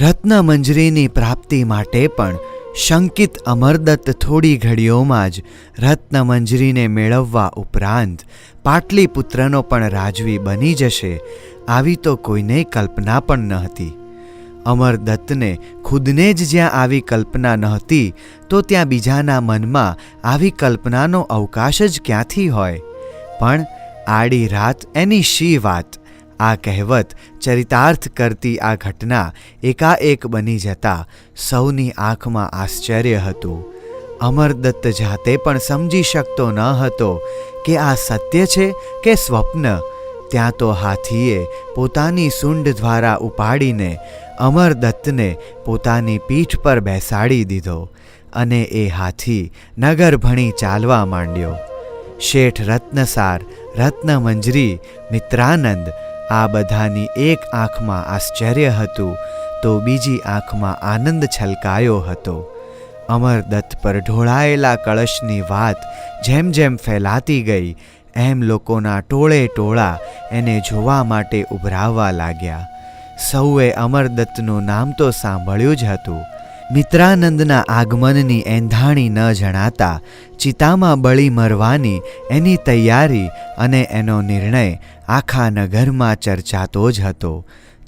રત્નમંજરીની પ્રાપ્તિ માટે પણ શંકિત અમરદત્ત થોડી ઘડીઓમાં જ રત્નમંજરીને મેળવવા ઉપરાંત પાટલીપુત્રનો પણ રાજવી બની જશે, આવી તો કોઈને કલ્પના પણ ન હતી. અમરદત્તને ખુદને જ જ્યાં આવી કલ્પના નહોતી તો ત્યાં બીજાના મનમાં આવી કલ્પનાનો અવકાશ જ ક્યાંથી હોય? પણ આડી રાત એની શી વાત? આ કહેવત ચરિતાર્થ કરતી આ ઘટના એકાએક બની જતા સૌની આંખમાં આશ્ચર્ય હતું. અમરદત્ત જાતે પણ સમજી શકતો ન હતો કે આ સત્ય છે કે સ્વપ્ન. ત્યાં તો હાથીએ પોતાની સૂંઢ દ્વારા ઉપાડીને અમરદત્તને પોતાની પીઠ પર બેસાડી દીધો અને એ હાથી નગર ભણી ચાલવા માંડ્યો. શેઠ રત્નસાર, રત્નમંજરી, મિત્રાનંદ આ બધાની એક આંખમાં આશ્ચર્ય હતું, તો બીજી આંખમાં આનંદ છલકાયો હતો. અમરદત્ત પર ઢોળાયેલા કળશની વાત જેમ જેમ ફેલાતી ગઈ, એમ લોકોના ટોળે ટોળા એને જોવા માટે ઉભરાવવા લાગ્યા. સૌએ અમરદત્તનું નામ તો સાંભળ્યું જ હતું. મિત્રાનંદના આગમનની એંધાણી ન જણાતા, ચિતામાં બળી મરવાની એની તૈયારી અને એનો નિર્ણય આખા નગરમાં ચર્ચાતો જ હતો.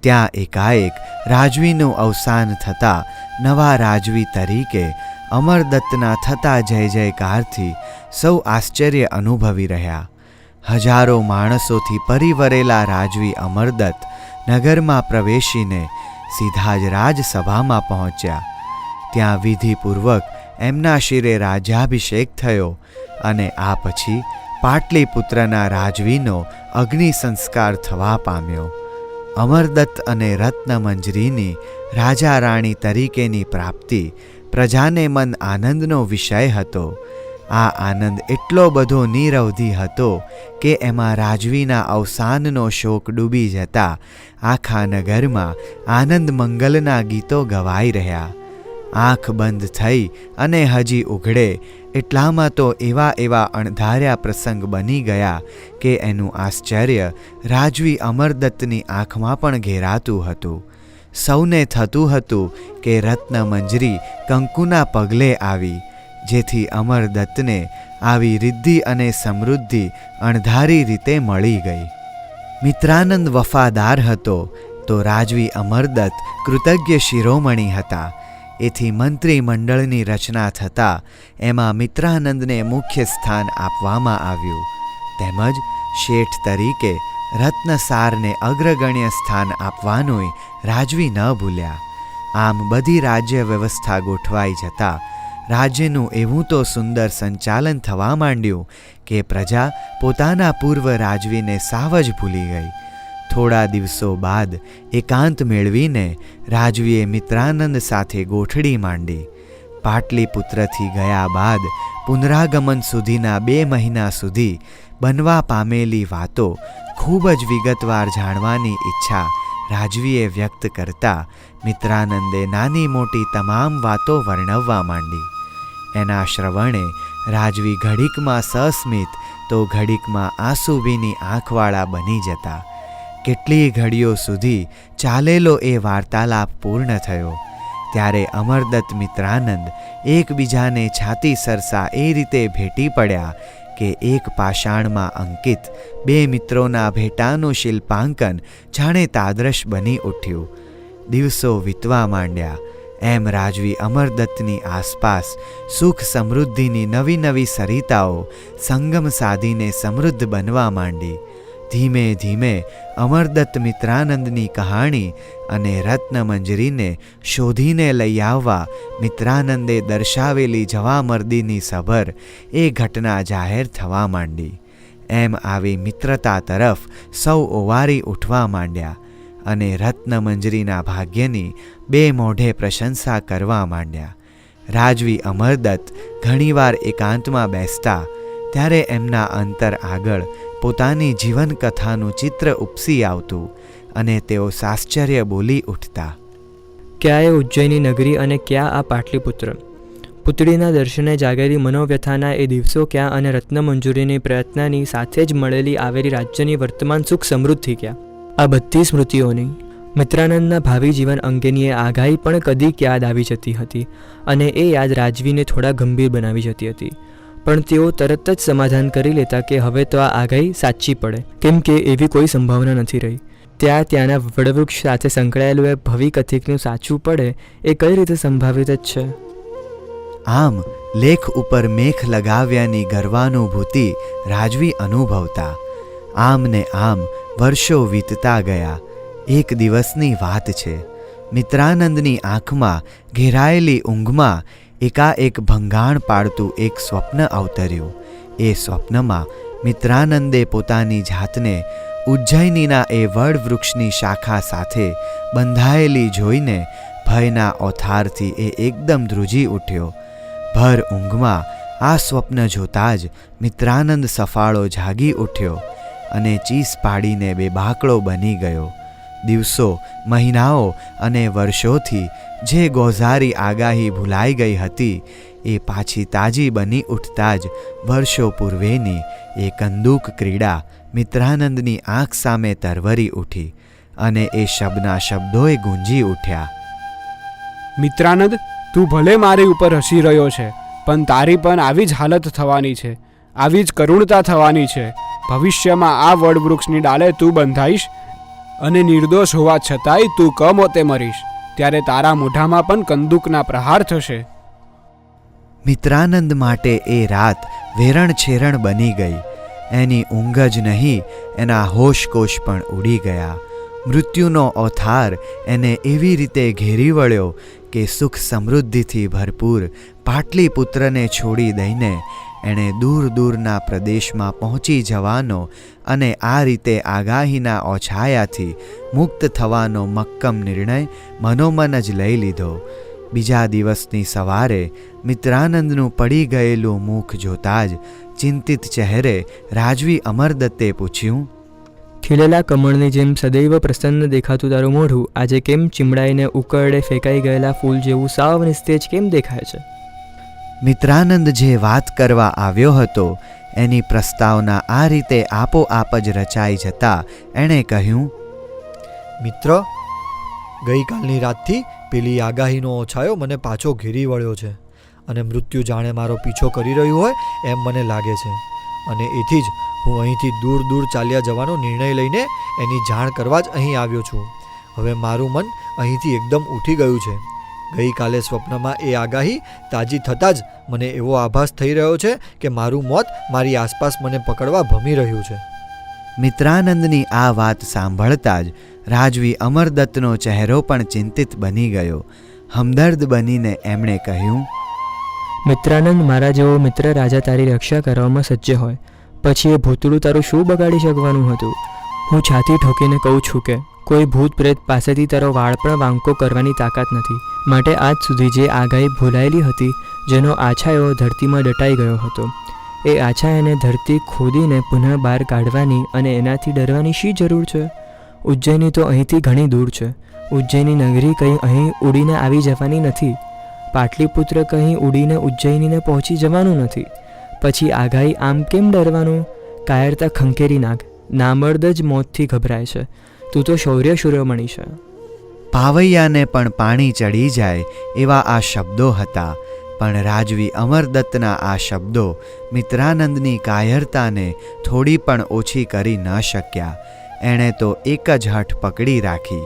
ત્યાં એકાએક રાજવીનું અવસાન થતાં નવા રાજવી તરીકે અમરદત્તના થતા જય જયકારથી સૌ આશ્ચર્ય અનુભવી રહ્યા. હજારો માણસોથી પરિવરેલા રાજવી અમરદત્ત નગરમાં પ્રવેશીને સીધા જ રાજસભામાં પહોંચ્યા. ત્યાં વિધિપૂર્વક એમના શિરે રાજ્યાભિષેક થયો અને આ પછી પાટલીપુત્રના રાજવીનો અગ્નિ સંસ્કાર થવા પામ્યો. અમરદત્ત અને રત્નમંજરીની રાજા રાણી તરીકેની પ્રાપ્તિ પ્રજાને મન આનંદનો વિષય હતો. આ આનંદ એટલો બધો નિરવધિ હતો કે એમાં રાજવીના અવસાનનો શોક ડૂબી જતા આખા નગરમાં આનંદ મંગલના ગીતો ગવાઈ રહ્યા. આંખ બંધ થઈ અને હજી ઉઘડે એટલામાં તો એવા એવા અણધાર્યા પ્રસંગ બની ગયા કે એનું આશ્ચર્ય રાજવી અમરદત્તની આંખમાં પણ ઘેરાતું હતું. સૌને થતું હતું કે રત્નમંજરી કંકુના પગલે આવી, જેથી અમરદત્તને આવી રિદ્ધિ અને સમૃદ્ધિ અણધારી રીતે મળી ગઈ. મિત્રાનંદ વફાદાર હતો, તો રાજવી અમરદત્ત કૃતજ્ઞ શિરોમણી હતા. એથી મંત્રીમંડળની રચના થતાં એમાં મિત્રાનંદને મુખ્ય સ્થાન આપવામાં આવ્યું. તેમજ શેઠ તરીકે રત્નસારને અગ્રગણ્ય સ્થાન આપવાનુંય રાજવી ન ભૂલ્યા. આમ બધી રાજ્ય વ્યવસ્થા ગોઠવાઈ જતા રાજ્યનું એવું તો સુંદર સંચાલન થવા માંડ્યું કે પ્રજા પોતાના પૂર્વ રાજવીને સાવ જ ભૂલી ગઈ. થોડા દિવસો બાદ એકાંત મેળવીને રાજવીએ મિત્રાનંદ સાથે ગોઠડી માંડી. પાટલીપુત્રથી ગયા બાદ પુનરાગમન સુધીના બે મહિના સુધી બનવા પામેલી વાતો ખૂબ જ વિગતવાર જાણવાની ઈચ્છા રાજવીએ વ્યક્ત કરતા મિત્રાનંદે નાની મોટી તમામ વાતો વર્ણવવા માંડી. એના શ્રવણે રાજવી ઘડીકમાં સસ્મિત તો ઘડીકમાં આંસુભીની આંખવાળા બની જતા કેટલી ઘડીઓ સુધી ચાલેલો એ વાર્તાલાપ પૂર્ણ થયો. ત્યારે અમરદત્ત મિત્રાનંદ એકબીજાને છાતી સરસા એ રીતે ભેટી પડ્યા કે એક પાષાણમાં અંકિત બે મિત્રોના ભેટાનું શિલ્પાંકન જાણે તાદ્રશ બની ઉઠ્યું. દિવસો વીતવા માંડ્યા. એમ રાજવી અમરદત્તની આસપાસ સુખ સમૃદ્ધિની નવી નવી સરિતાઓ સંગમ સાધીને સમૃદ્ધ બનવા માંડી. ધીમે ધીમે અમરદત્ત મિત્રાનંદની કહાણી અને રત્નમંજરીને શોધીને લઈ આવવા મિત્રાનંદે દર્શાવેલી જવામર્દીની સભર એ ઘટના જાહેર થવા માંડી. એમ આવી મિત્રતા તરફ સૌ ઓવારી ઉઠવા માંડ્યા અને રત્નમંજરીના ભાગ્યની બે મોઢે પ્રશંસા કરવા માંડ્યા. રાજવી અમરદત્ત ઘણીવાર એકાંતમાં બેસતા, ત્યારે એમના અંતર આગળ પોતાની જીવનકથાનું ચિત્ર ઉપસી આવતું અને તેઓ સાશ્ચર્ય બોલી ઉઠતા. ક્યાં એ ઉજ્જૈની નગરી અને ક્યાં આ પાટલીપુત્ર? પુતળીના દર્શને જાગેલી મનોવ્યથાના એ દિવસો ક્યાં અને રત્નમંજૂરીની પ્રયત્નની સાથે જ મળેલી આવેલી રાજ્યની વર્તમાન સુખ સમૃદ્ધિ ક્યાં? આ બધી સ્મૃતિઓની મિત્રાનંદના ભાવિ જીવન અંગેની એ આગાહી પણ કદીક યાદ આવી જતી હતી અને એ યાદ રાજવીને થોડા ગંભીર બનાવી જતી હતી. પણ તેઓ તરત જ સમાધાન કરી લેતા કે હવે તો આ આગાહી સાચી પડે. કેમ કે એવી કોઈ સંભાવના નથી રહી. ત્યાં ત્યાંના વડવૃક્ષ સાથે સંકળાયેલું એ ભવિ કથિકનું સાચું પડે એ કઈ રીતે સંભાવિત જ છે? આમ, લેખ ઉપર મેખ લગાવ્યાની ગર્વાનુભૂતિ રાજવી અનુભવતા. આમ ને આમ વર્ષો વીતતા ગયા. એક દિવસની વાત છે. મિત્રાનંદની આંખમાં ઘેરાયેલી ઊંઘમાં એકાએક ભંગાણ પાડતું એક સ્વપ્ન અવતર્યું. એ સ્વપ્નમાં મિત્રાનંદે પોતાની જાતને ઉજ્જૈનીના એ વડ વૃક્ષની શાખા સાથે બંધાયેલી જોઈને ભયના ઓથારથી એ એકદમ ધ્રુજી ઉઠ્યો. ભર ઊંઘમાં આ સ્વપ્ન જોતાં જ મિત્રાનંદ સફાળો જાગી ઉઠ્યો અને ચીસ પાડીને બેબાકળો બની ગયો. દિવસો, મહિનાઓ અને વર્ષોથી જે ગોઝારી આગાહી ભૂલાઈ ગઈ હતી, એ પાછી તાજી બની ઉઠતા જ વર્ષો પૂર્વેની એ કંદૂક ક્રીડા મિત્રાનંદની આંખ સામે તરવરી ઉઠી અને એ શબના શબ્દોએ ગુંજી ઉઠ્યા. મિત્રાનંદ, તું ભલે મારી ઉપર હસી રહ્યો છે, પણ તારી પણ આવી જ હાલત થવાની છે, આવી જ કરુણતા થવાની છે. ભવિષ્યમાં આ વડવૃક્ષની ડાલે તું બંધાઈશ અને નિર્દોષ હોવા છતાંય તું કમોતે મરીશ, ત્યારે તારા મોઢામાં પણ કંદુકના પ્રહાર થશે. મિત્રાનંદ માટે એ રાત વેરણ છેરણ બની ગઈ. એની ઊંઘ જ નહીં, એના હોશકોશ પણ ઉડી ગયા. મૃત્યુનો ઓથાર એને એવી રીતે ઘેરી વળ્યો કે સુખ સમૃદ્ધિથી ભરપૂર પાટલીપુત્રને છોડી દઈને એણે દૂર દૂરના પ્રદેશમાં પહોંચી જવાનો અને આ રીતે આગાહીના ઓછાયાથી મુક્ત થવાનો મક્કમ નિર્ણય મનોમન જ લઈ લીધો. બીજા દિવસની સવારે મિત્રાનંદનું પડી ગયેલું મુખ જોતાં જ ચિંતિત ચહેરે રાજવી અમરદત્તે પૂછ્યું, ખીલેલા કમળની જેમ સદૈવ પ્રસન્ન દેખાતું તારું મોઢું આજે કેમ ચીમડાઈને ઉકરડે ફેંકાઈ ગયેલા ફૂલ જેવું સાવ નિસ્તેજ કેમ દેખાય છે? મિત્રાનંદ જે વાત કરવા આવ્યો હતો, એની પ્રસ્તાવના આ રીતે આપોઆપ જ રચાઈ જતા એણે કહ્યું, મિત્ર, ગઈકાલની રાતથી પેલી આગાહીનો ઓછાયો મને પાછો ઘેરી વળ્યો છે અને મૃત્યુ જાણે મારો પીછો કરી રહ્યું હોય એમ મને લાગે છે. અને એથી જ હું અહીંથી દૂર દૂર ચાલ્યા જવાનો નિર્ણય લઈને એની જાણ કરવા જ અહીં આવ્યો છું. હવે મારું મન અહીંથી એકદમ ઉઠી ગયું છે. ગઈકાલે સ્વપ્નમાં એ આગાહી તાજી થતાં જ મને એવો આભાસ થઈ રહ્યો છે કે મારું મોત મારી આસપાસ મને પકડવા ભમી રહ્યું છે. મિત્રાનંદની આ વાત સાંભળતા જ રાજવી અમરદત્તનો ચહેરો પણ ચિંતિત બની ગયો. હમદર્દ બનીને એમણે કહ્યું મિત્રાનંદ મારા જેવો મિત્ર રાજા તારી રક્ષા કરવામાં સજ્જ હોય. પછી એ ભૂતળું તારું શું બગાડી શકવાનું હતું? હું છાતી ઠોકીને કહું છું કે કોઈ ભૂત પ્રેત પાસેથી તારો વાળ પણ વાંકો કરવાની તાકાત નથી. માટે આજ સુધી જે આગાહી ભૂલાયેલી હતી, જેનો આછાયો ધરતીમાં દટાઈ ગયો હતો. એ આછાયાને ધરતી ખોદીને પુનઃ બહાર કાઢવાની અને એનાથી ડરવાની શી જરૂર છે? ઉજ્જૈની તો અહીંથી ઘણી દૂર છે. ઉજ્જૈની નગરી કંઈ અહીં ઉડીને આવી જવાની નથી. પાટલીપુત્ર કંઈ ઉડીને ઉજ્જૈનીને પહોંચી જવાનું નથી. પછી આગાહી આમ કેમ ડરવાનું? કાયરતા ખંખેરી નાખ નામર્દ જ મોતથી ગભરાય છે. તું તો શૌર્ય શૂરમણી છે. પાવૈયાને પણ પાણી ચડી જાય એવા આ શબ્દો હતા. પણ રાજવી અમરદત્તના આ શબ્દો મિત્રાનંદની કાયરતાને થોડી પણ ઓછી કરી ન શક્યા. એણે તો એક જ હઠ પકડી રાખી.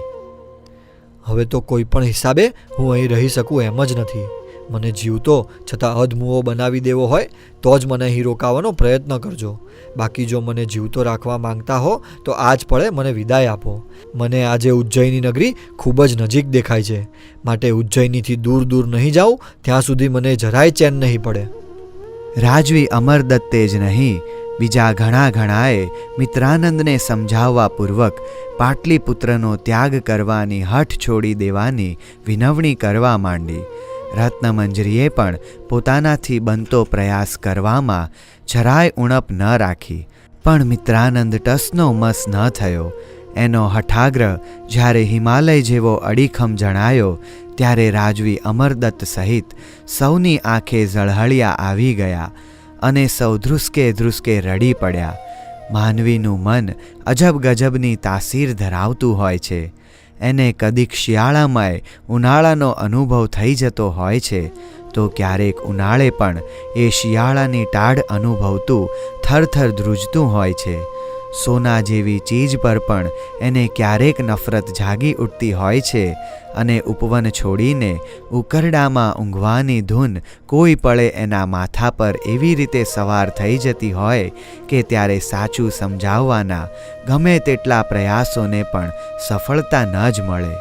હવે તો કોઈ પણ હિસાબે હું અહીં રહી શકું એમ જ નથી. મને જીવતો છતાં અધમુઓ બનાવી દેવો હોય, તો જ મને અહીં રોકાવાનો પ્રયત્ન કરજો. બાકી જો મને જીવતો રાખવા માંગતા હો, તો આજ પડે મને વિદાય આપો. મને આજે ઉજ્જૈની નગરી ખૂબ જ નજીક દેખાય છે. માટે ઉજ્જૈનીથી દૂર દૂર નહીં જાઉં, ત્યાં સુધી મને જરાય ચેન નહીં પડે. રાજવી અમરદત્તે જ નહીં, બીજા ઘણા ઘણાએ મિત્રાનંદને સમજાવવા પૂર્વક પાટલીપુત્રનો ત્યાગ કરવાની હઠ છોડી દેવાની વિનવણી કરવા માંડી. રત્નમંજરીએ પણ પોતાનાથી બનતો પ્રયાસ કરવામાં જરાય ઉણપ ન રાખી. પણ મિત્રાનંદ ટસનો મસ ન થયો. એનો હઠાગ્રહ જ્યારે હિમાલય જેવો અડીખમ જણાયો, ત્યારે રાજવી અમરદત્ત સહિત સૌની આંખે ઝળહળિયા આવી ગયા અને સૌ ધ્રુસકે ધ્રુસકે રડી પડ્યા. માનવીનું મન અજબ ગજબની તાસીર ધરાવતું હોય છે. એને કદીક શિયાળામાંય ઉનાળાનો અનુભવ થઈ જતો હોય છે, તો ક્યારેક ઉનાળે પણ એ શિયાળાની ટાઢ અનુભવતું, થરથર ધ્રુજતું હોય છે. સોના જેવી ચીજ પર પણ એને ક્યારેક નફરત જાગી ઉઠતી હોય છે અને ઉપવન છોડીને ઉકરડામાં ઊંઘવાની ધૂન કોઈ પળે એના માથા પર એવી રીતે સવાર થઈ જતી હોય કે ત્યારે સાચું સમજાવવાના ગમે તેટલા પ્રયાસોને પણ સફળતા ન જ મળે.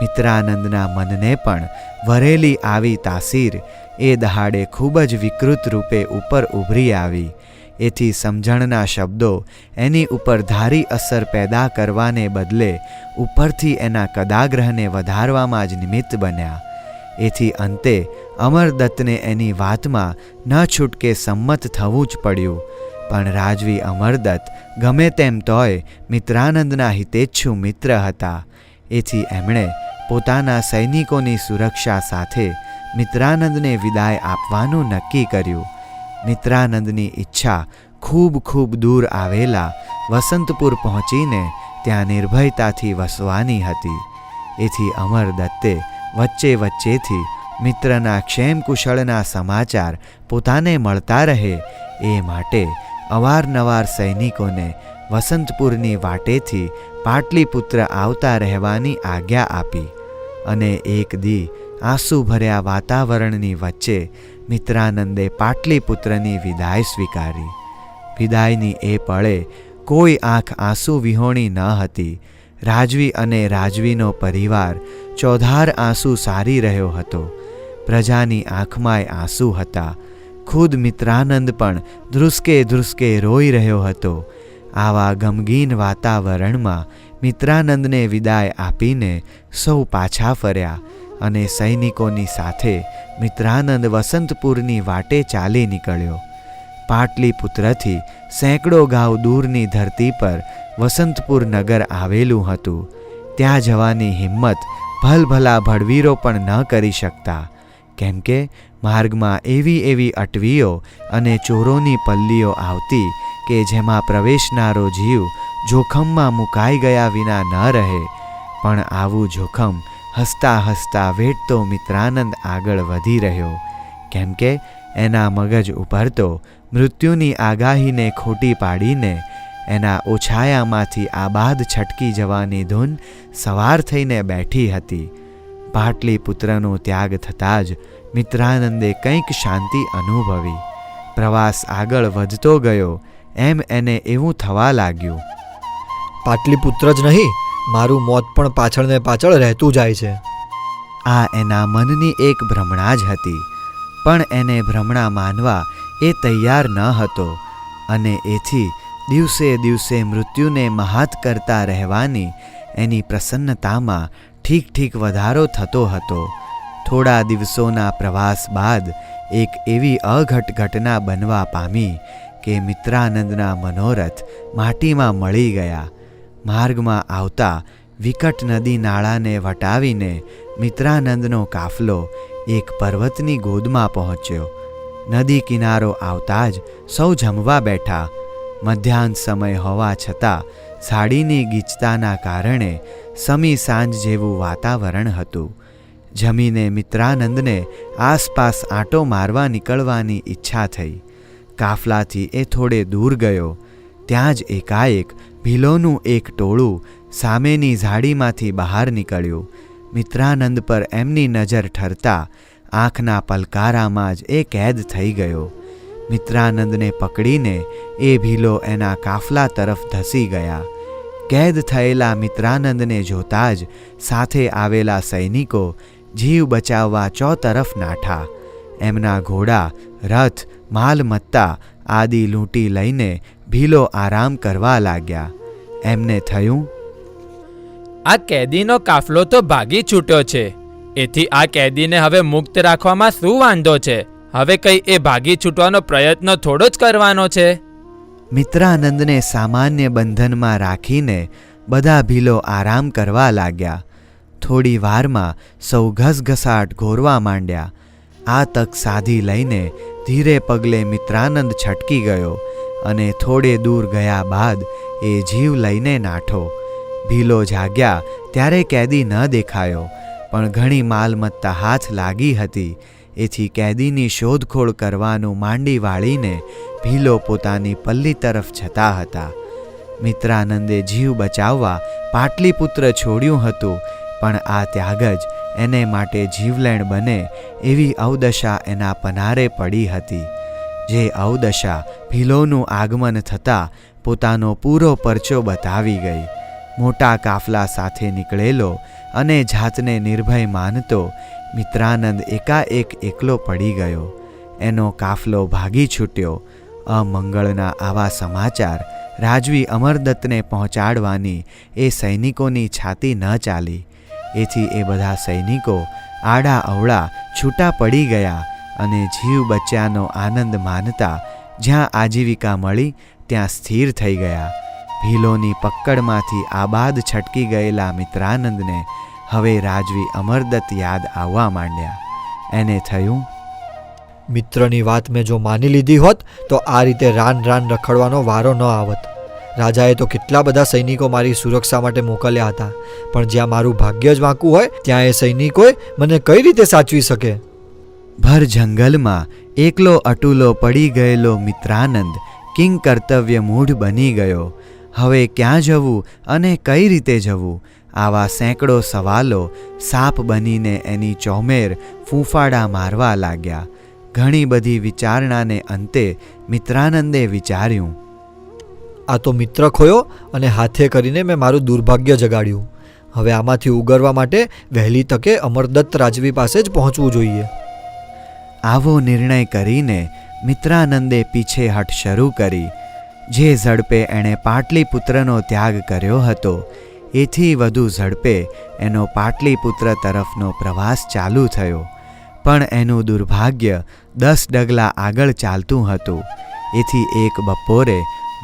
મિત્રાનંદના મનને પણ વરેલી આવી તાસીર એ દહાડે ખૂબ જ વિકૃત રૂપે ઉપર ઉભરી આવી. એથી સમજણના શબ્દો એની ઉપર ધારી અસર પેદા કરવાને બદલે ઉપરથી એના કદાગ્રહને વધારવામાં જ નિમિત્ત બન્યા. એથી અંતે અમરદત્તને એની વાતમાં ન છૂટકે સંમત થવું જ પડ્યું. પણ રાજવી અમરદત્ત ગમે તેમ તોય મિત્રાનંદના હિતેચ્છુ મિત્ર હતા. એથી એમણે પોતાના સૈનિકોની સુરક્ષા સાથે મિત્રાનંદને વિદાય આપવાનું નક્કી કર્યું. મિત્રાનંદની ઈચ્છા ખૂબ ખૂબ દૂર આવેલા વસંતપુર પહોંચીને ત્યાં નિર્ભયતાથી વસવાની હતી. એથી અમર દત્તે વચ્ચે વચ્ચેથી મિત્રના ક્ષેમ કુશળના સમાચાર પોતાને મળતા રહે એ માટે અવારનવાર સૈનિકોને વસંતપુરની વાટેથી પાટલીપુત્ર આવતા રહેવાની આજ્ઞા આપી અને એક દી આંસુ ભર્યા વાતાવરણની વચ્ચે મિત્રાનંદે પાટલીપુત્રની વિદાય સ્વીકારી. વિદાયની એ પળે કોઈ આંખ આંસુ વિહોણી ન હતી. રાજવી અને રાજવીનો પરિવાર ચોધાર આંસુ સારી રહ્યો હતો. પ્રજાની આંખમાંય આંસુ હતા. ખુદ મિત્રાનંદ પણ ધ્રુસકે ધ્રુસકે રોઈ રહ્યો હતો. આવા ગમગીન વાતાવરણમાં મિત્રાનંદને વિદાય આપીને સૌ પાછા ફર્યા. અને સૈનિકોની સાથે મિત્રાનંદ વસંતપુરની વાટે ચાલી નીકળ્યો. પાટલીપુત્રથી સેંકડો ગાંવ દૂરની ધરતી પર વસંતપુર નગર આવેલું હતું. ત્યાં જવાની હિંમત ભલભલા ભડવીરો પણ ન કરી શકતા. કેમ કે માર્ગમાં એવી એવી અટવીઓ અને ચોરોની પલ્લીઓ આવતી કે જેમાં પ્રવેશનારો જીવ જોખમમાં મુકાઈ ગયા વિના ન રહે. પણ આવું જોખમ હસતા હસતા વેઠતો મિત્રાનંદ આગળ વધી રહ્યો. કેમ કે એના મગજ ઉપર તો મૃત્યુની આગાહીને ખોટી પાડીને એના ઓછાયામાંથી આબાદ છટકી જવાની ધૂન સવાર થઈને બેઠી હતી. પાટલીપુત્રનો ત્યાગ થતાં જ મિત્રાનંદે કંઈક શાંતિ અનુભવી. પ્રવાસ આગળ વધતો ગયો, એમ એને એવું થવા લાગ્યું. પાટલીપુત્ર જ નહીં મારું મોત પણ પાછળ ને પાછળ રહેતું જાય છે. આ એના મનની એક ભ્રમણા જ હતી, પણ એને ભ્રમણા માનવા એ તૈયાર ન હતો અને એથી દિવસે દિવસે મૃત્યુને મહાત કરતા રહેવાની એની પ્રસન્નતામાં ઠીક ઠીક વધારો થતો હતો. થોડા દિવસોના પ્રવાસ બાદ એક એવી અઘટ ઘટના બનવા પામી કે મિત્રાનંદના મનોરથ માટીમાં મળી ગયા માર્ગમાં આવતા વિકટ નદી નાળાને વટાવીને મિત્રાનંદનો કાફલો એક પર્વતની ગોદમાં પહોંચ્યો. નદી કિનારો આવતા જ સૌ જમવા બેઠા. મધ્યાહન સમય હોવા છતાં સાડીની ગીચતાના કારણે સમી સાંજ જેવું વાતાવરણ હતું. જમીને મિત્રાનંદને આસપાસ આંટો મારવા નીકળવાની ઈચ્છા થઈ. કાફલાથી એ થોડે દૂર ગયો. ત્યાં જ એકાએક ભીલોનું એક ટોળું સામેની ઝાડીમાંથી બહાર નીકળ્યું. મિત્રાનંદ પર એમની નજર ઠરતા આંખના પલકારામાં જ એ કેદ થઈ ગયો. મિત્રાનંદને પકડીને એ ભીલો એના કાફલા તરફ ધસી ગયા. કેદ થયેલા મિત્રાનંદને જોતા જ સાથે આવેલા સૈનિકો જીવ બચાવવા ચોતરફ નાઠા. એમના ઘોડા, રથ, માલમત્તા આદિ લૂંટી લઈને ભીલો આરામ કરવા લાગ્યા. એમને થયું આ કેદીનો કાફલો તો ભાગી છૂટ્યો છે. એથી આ કેદીને હવે મુક્ત રાખવામાં શું વાંધો છે? હવે કઈ એ ભાગી છૂટવાનો પ્રયત્ન થોડો જ કરવાનો છે. મિત્રાનંદને સામાન્ય બંધનમાં રાખીને બધા ભીલો આરામ કરવા લાગ્યા. થોડી વારમાં સૌ ઘસઘસાટ ઘોરવા માંડ્યા. આ તક સાધી લઈને ધીરે પગલે મિત્રાનંદ છટકી ગયો અને થોડે દૂર ગયા બાદ એ જીવ લઈને નાઠો. ભીલો જાગ્યા ત્યારે કેદી ન દેખાયો, પણ ઘણી માલમત્તા હાથ લાગી હતી. એથી કેદીની શોધખોળ કરવાનું માંડી વાળીને ભીલો પોતાની પલ્લી તરફ જતા હતા. મિત્રાનંદે જીવ બચાવવા પાટલીપુત્ર છોડ્યું હતું, પણ આ ત્યાગ જ એને માટે જીવલેણ બને એવી અવદશા એના પનારે પડી હતી. જે અવદશા ભીલોનું આગમન થતાં પોતાનો પૂરો પરચો બતાવી ગઈ. મોટા કાફલા સાથે નીકળેલો અને જાતને નિર્ભય માનતો મિત્રાનંદ એકાએક એકલો પડી ગયો. એનો કાફલો ભાગી છૂટ્યો. અમંગળના આવા સમાચાર રાજવી અમરદત્તને પહોંચાડવાની એ સૈનિકોની છાતી ન ચાલી. એથી એ બધા સૈનિકો આડા અવળા છૂટા પડી ગયા અને જીવ બચ્યાનો આનંદ માનતા જ્યાં આજીવિકા મળી, ત્યાં સ્થિર થઈ ગયા. ભીલોની પક્કડમાંથી આબાદ છટકી ગયેલા મિત્રાનંદને હવે રાજવી અમરદત્ત યાદ આવવા માંડ્યા. એને થયું, મિત્રની વાત મેં જો માની લીધી હોત, તો આ રીતે રાન રાન રખડવાનો વારો ન આવત. રાજાએ તો કેટલા બધા સૈનિકો મારી સુરક્ષા માટે મોકલ્યા હતા. પણ જ્યાં મારું ભાગ્ય જ વાંકું હોય, ત્યાં એ સૈનિકોએ મને કઈ રીતે સાચવી શકે? ભર જંગલમાં એકલો અટુલો પડી ગયેલો મિત્રાનંદ કિંગ કર્તવ્ય મૂઢ બની ગયો. હવે ક્યાં જવું અને કઈ રીતે જવું? આવા સેંકડો સવાલો સાપ બનીને એની ચોમેર ફૂંફાડા મારવા લાગ્યા. ઘણી બધી વિચારણાને અંતે મિત્રાનંદે વિચાર્યું આ તો મિત્ર ખોયો અને હાથે કરીને મેં મારું દુર્ભાગ્ય જગાડ્યું. હવે આમાંથી ઉગરવા માટે વહેલી તકે અમરદત્ત રાજવી પાસે જ પહોંચવું જોઈએ. આવો નિર્ણય કરીને મિત્રાનંદે પીછેહટ શરૂ કરી. જે ઝડપે એણે પાટલીપુત્રનો ત્યાગ કર્યો હતો, એથી વધુ ઝડપે એનો પાટલીપુત્ર તરફનો પ્રવાસ ચાલુ થયો. પણ એનું દુર્ભાગ્ય દસ ડગલા આગળ ચાલતું હતું. એથી એક બપોરે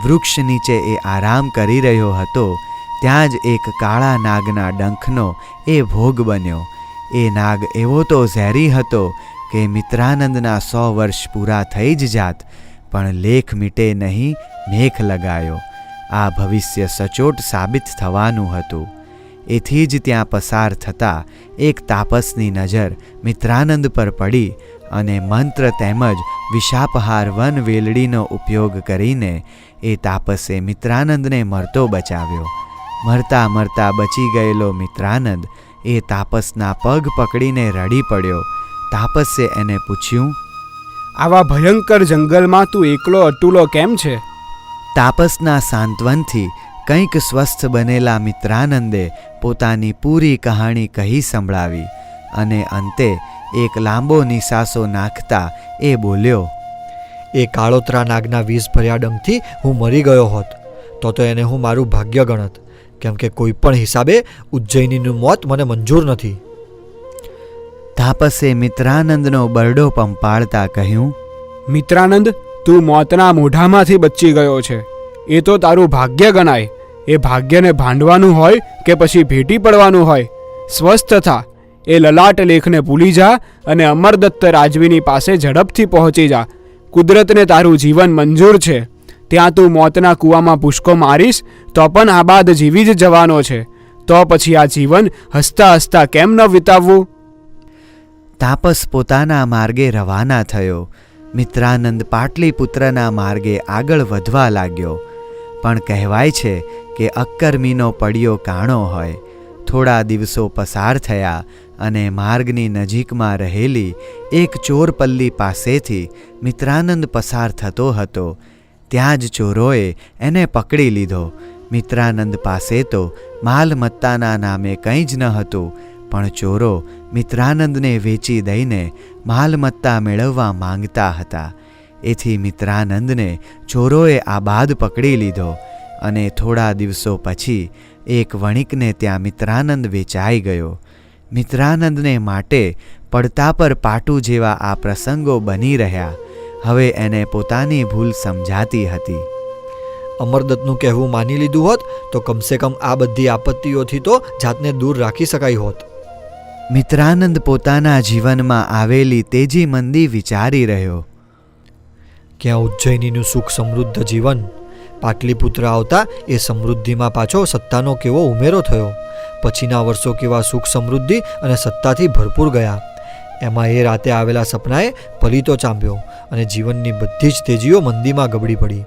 વૃક્ષ નીચે એ આરામ કરી રહ્યો હતો, ત્યાં જ એક કાળા નાગના ડંખનો એ ભોગ બન્યો. એ નાગ એવો તો ઝેરી હતો કે મિત્રાનંદના સો વર્ષ પૂરા થઈ જ જાત, પણ લેખ મીટે નહીં મેખ લગાયો. આ ભવિષ્ય સચોટ સાબિત થવાનું હતું. એથી જ ત્યાં પસાર થતા એક તાપસની નજર મિત્રાનંદ પર પડી અને મંત્ર તેમજ વિશાપહાર વન વેલડીનો ઉપયોગ કરીને એ તાપસે મિત્રાનંદને મરતો બચાવ્યો. મરતા મરતા બચી ગયેલો મિત્રાનંદ એ તાપસના પગ પકડીને રડી પડ્યો. તાપસે એને પૂછ્યું આવા ભયંકર જંગલમાં તું એકલો અટુલો કેમ છે? તાપસના સાંત્વનથી કંઈક સ્વસ્થ બનેલા મિત્રાનંદે પોતાની પૂરી કહાણી કહી સંભળાવી અને અંતે એક લાંબો નિસાસો નાખતા એ બોલ્યો એ કાળોતરા નાગના વિષ ભર્યા ડંખથી હું મરી ગયો હોત તો તો એને હું મારું ભાગ્ય ગણત કેમ કે કોઈ પણ હિસાબે ઉજ્જૈનીનું મોત મને મંજૂર નથી. તાપસે મિત્રાનંદનો બરડો પંપાળતા કહ્યું મિત્રાનંદ તું મોતના મોઢામાંથી બચી ગયો છે. એ તો તારું ભાગ્ય ગણાય. એ ભાગ્યને ભાંડવાનું હોય કે પછી ભેટી પડવાનું હોય સ્વસ્થ થા. એ લલાટ લેખને ભૂલી જા અને અમરદત્ત રાજવીની પાસે ઝડપથી પહોંચી જા. કુદરતને તારું જીવન મંજૂર છે. ત્યાં તું મોતના કૂવામાં પુષ્કો મારીશ, તો પણ આબાદ જીવી જ જવાનો છે. તો પછી આ જીવન હસતા હસતા કેમ ન વિતાવવું? તાપસ પોતાના માર્ગે રવાના થયો. મિત્રાનંદ પાટલીપુત્રના માર્ગે આગળ વધવા લાગ્યો. પણ કહેવાય છે કે અક્કર્મીનો પડિયો કાણો હોય. થોડા દિવસો પસાર થયા અને માર્ગની નજીકમાં રહેલી એક ચોરપલ્લી પાસેથી મિત્રાનંદ પસાર થતો હતો. ત્યાં જ ચોરોએ એને પકડી લીધો. મિત્રાનંદ પાસે તો માલમત્તાના નામે કંઈ જ ન હતું, પણ ચોરો મિત્રાનંદને વેચી દઈને માલમત્તા મેળવવા માંગતા હતા. એથી મિત્રાનંદને ચોરોએ આબાદ પકડી લીધો અને થોડા દિવસો પછી એક વણિકને ત્યાં મિત્રાનંદ વેચાઈ ગયો. મિત્રાનંદને માટે પડતા પર પાટું જેવા આ પ્રસંગો બની રહ્યા. હવે એને પોતાની ભૂલ સમજાતી હતી. અમરદત્તનું કહેવું માની લીધું હોત તો કમસે કમ આ બધી આપત્તિઓથી તો જાતને દૂર રાખી શકાય હોત. મિત્રાનંદ પોતાના જીવનમાં આવેલી તેજી મંદી વિચારી રહ્યો. ક્યાં ઉજ્જૈનીનું સુખ સમૃદ્ધ જીવન પાટલીપુત્ર આવતા એ સમૃદ્ધિમાં પાછો સત્તાનો કેવો ઉમેરો થયો. પછીના વર્ષો કેવા સુખ સમૃદ્ધિ અને સત્તાથી ભરપૂર ગયા. એમાં એ રાતે આવેલા સપનાએ પલીતો ચાંપ્યો અને જીવનની બધી જ તેજીઓ મંદીમાં ગબડી પડી.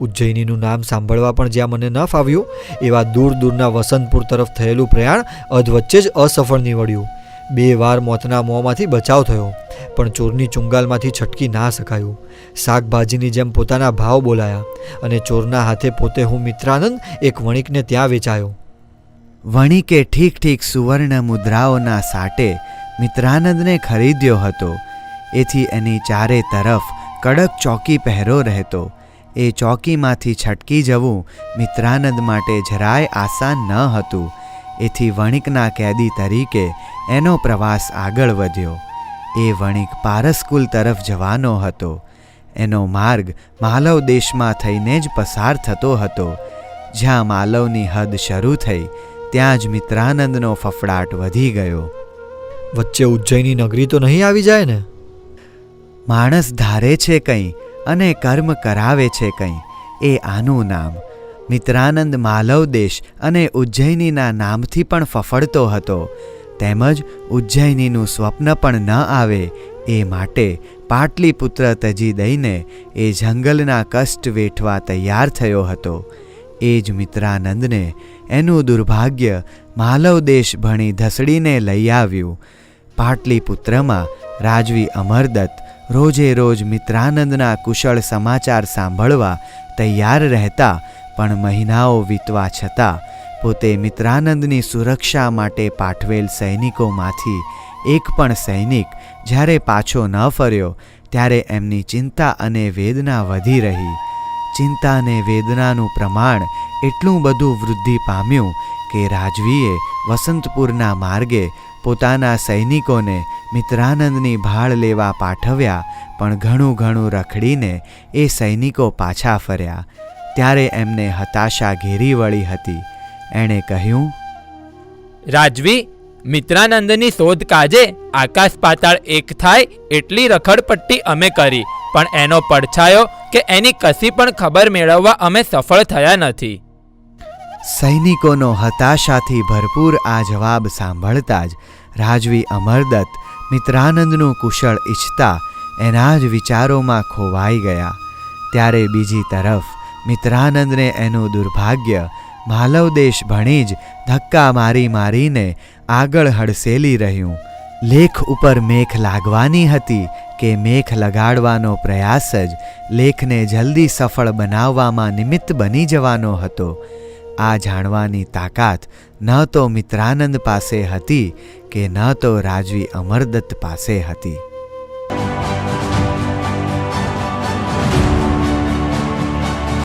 ઉજ્જૈનીનું નામ સાંભળવા પણ જ્યાં મને ન ફાવ્યું, એવા દૂર દૂરના વસંતપુર તરફ થયેલું પ્રયાણ અધવચ્ચે જ અસફળ નીવડ્યું. બે વાર મોતના મોંમાંથી બચાવ થયો, પણ ચોરની ચુંગાલમાંથી છટકી ના શકાયું. શાકભાજીની જેમ પોતાના ભાવ બોલાયા અને ચોરના હાથે પોતે હું મિત્રાનંદ એક વણિકને ત્યાં વેચાયો. વણિકે ઠીક ઠીક સુવર્ણ મુદ્રાઓના સાટે મિત્રાનંદને ખરીદ્યો હતો. એથી એની ચારે તરફ કડક ચોકી પહેરો રહેતો. એ ચોકીમાંથી છટકી જવું મિત્રાનંદ માટે જરાય આસાન ન હતું. એથી વણિકના કેદી તરીકે એનો પ્રવાસ આગળ વધ્યો. એ વણિક પારસકુલ તરફ જવાનો હતો. એનો માર્ગ માલવ દેશમાં થઈને જ પસાર થતો હતો. જ્યાં માલવની હદ શરૂ થઈ ત્યાં જ મિત્રાનંદનો ફફડાટ વધી ગયો. વચ્ચે ઉજ્જૈની નગરી તો નહીં આવી જાય ને? માણસ ધારે છે કંઈ અને કર્મ કરાવે છે કંઈ એ આનું નામ મિત્રાનંદ માલવ દેશ અને ઉજ્જૈનીના નામથી પણ ફફડતો હતો. તેમજ ઉજ્જૈનીનું સ્વપ્ન પણ ન આવે એ માટે પાટલીપુત્ર તજી દઈને એ જંગલના કષ્ટ વેઠવા તૈયાર થયો હતો. એ જ મિત્રાનંદને એનું દુર્ભાગ્ય માલવ દેશ ભણી ધસડીને લઈ આવ્યું. પાટલીપુત્રમાં રાજવી અમરદત્ત રોજે રોજ મિત્રાનંદના કુશળ સમાચાર સાંભળવા તૈયાર રહેતા પણ મહિનાઓ વીતવા છતાં પોતે મિત્રાનંદની સુરક્ષા માટે પાઠવેલ સૈનિકોમાંથી એક પણ સૈનિક જ્યારે પાછો ન ફર્યો, ત્યારે એમની ચિંતા અને વેદના વધી રહી. ચિંતા અને વેદનાનું પ્રમાણ એટલું બધું વૃદ્ધિ પામ્યું કે રાજવીએ વસંતપુરના માર્ગે પોતાના સૈનિકોને મિત્રાનંદની ભાળ લેવા પાઠવ્યા, પણ ઘણું ઘણું રખડીને એ સૈનિકો પાછા ફર્યા. ત્યારે એમને હતાશા ઘેરી વળી હતી. એણે કહ્યું રાજવી મિત્રાનંદની શોધ કાજે આકાશ પાતાળ એક થાય એટલી રખડપટ્ટી અમે કરી પણ એનો પડછાયો કે એની કશી પણ ખબર મેળવવા અમે સફળ થયા નથી. સૈનિકોનો હતાશાથી ભરપૂર આ જવાબ સાંભળતા જ રાજવી અમરદત્ત મિત્રાનંદનું કુશળ ઈચ્છતા એના જ વિચારોમાં ખોવાઈ ગયા. ત્યારે બીજી તરફ મિત્રાનંદને એનું દુર્ભાગ્ય, માલવ દેશ ભણી જ ધક્કા મારી મારીને આગળ હડસેલી રહ્યું. લેખ ઉપર મેખ લાગવાની હતી કે મેખ લગાડવાનો પ્રયાસ જ લેખને જલ્દી સફળ બનાવવામાં નિમિત્ત બની જવાનો હતો. આ જાણવાની તાકાત ન તો મિત્રાનંદ પાસે હતી કે ન તો રાજવી અમરદત્ત પાસે હતી.